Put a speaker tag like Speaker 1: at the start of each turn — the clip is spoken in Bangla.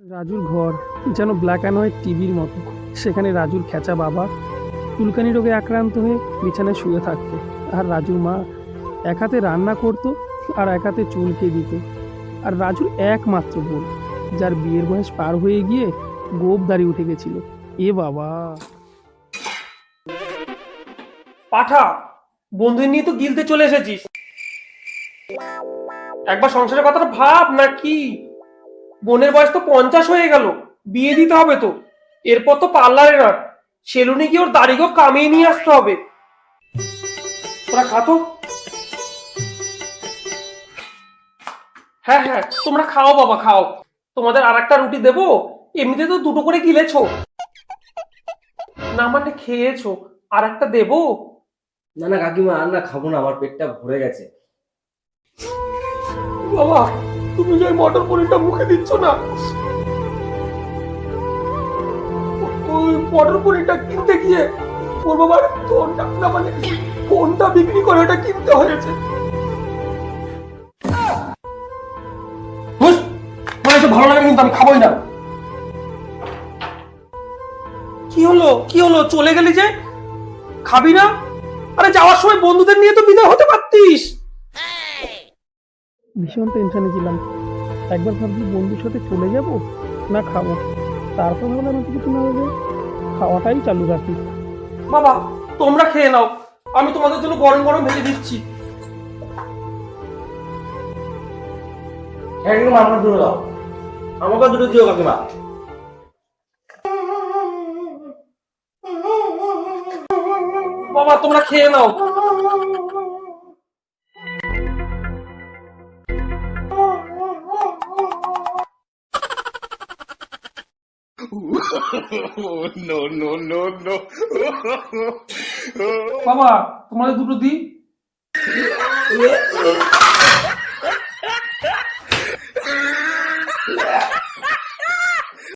Speaker 1: রাজুর ঘর, যেন ব্ল্যাক অ্যান্ড হোয়াইট টিভির মতো। সেখানে রাজুর খেচা বাবা চুলকানি রোগে আক্রান্ত হয়ে বিছানায় শুয়ে থাকতো। আর রাজুর মা এক হাতে রান্না করতো আর এক হাতে চুলকে দিত। আর রাজুর একমাত্র বোন, যার বিয়ের বয়স পার হয়ে গিয়ে গোপ দাঁড়িয়ে উঠে গেছিল। এ বাবা।
Speaker 2: পাঠা বন্ধু নিয়ে তো গিলতে চলে এসেছিস। একবার সংসারের কথাটা ভাব না কি? বোনের বয়স তো পঞ্চাশ হয়ে গেল বিয়ে দিতে হবে তো। এরপর তো পার্লারে না সেলুনে গিয়ে ওর দাড়ি গোপ কামিয়ে নিয়ে আসতে হবে। তোরা খাতো হ্যাঁ হ্যাঁ তোমরা খাও বাবা খাও। তোমাদের আর একটা রুটি দেবো? এমনিতে তো দুটো করে গিলেছো। না মানে খেয়েছো। আর একটা দেবো?
Speaker 3: না না কাকিমা আর না খাব না আমার পেটটা ভরে গেছে।
Speaker 2: বাবা তুমি যে মটর পনিরটা মুখে দিচ্ছ না? ওই মটর পনিরটা কিনতে গিয়ে ওর বাবার ফোনটা মানে ফোনটা বিক্রি করে ওটা কিনতে হয়েছে। মানে ভালো লাগে কিন্তু আমি খাবোই না। কি হলো? কি হলো? চলে গেলি যে? খাবি না? আরে যাওয়ার সময় বন্ধুদের নিয়ে তো বিদায় হতে পারতিস।
Speaker 1: ভীষণ টেনশনে ছিলাম। একবার ভাবছি বন্ধুর সাথে চলে যাব না খাব। তারপর ভাবলাম এত কিছু না হলে খাওয়াটাই চালু রাখি।
Speaker 2: বাবা তোমরা খেয়ে নাও। আমি তোমাদের জন্য গরম গরম ভেজে দিচ্ছি।
Speaker 3: হ্যাঁ কাকিমা আমার দুটো দাও। আমাকে দুটো দিও কাকিমা।
Speaker 2: বাবা তোমরা খেয়ে নাও।
Speaker 4: নো নো নো নো
Speaker 2: বাবা তোমাদের দুটো দিই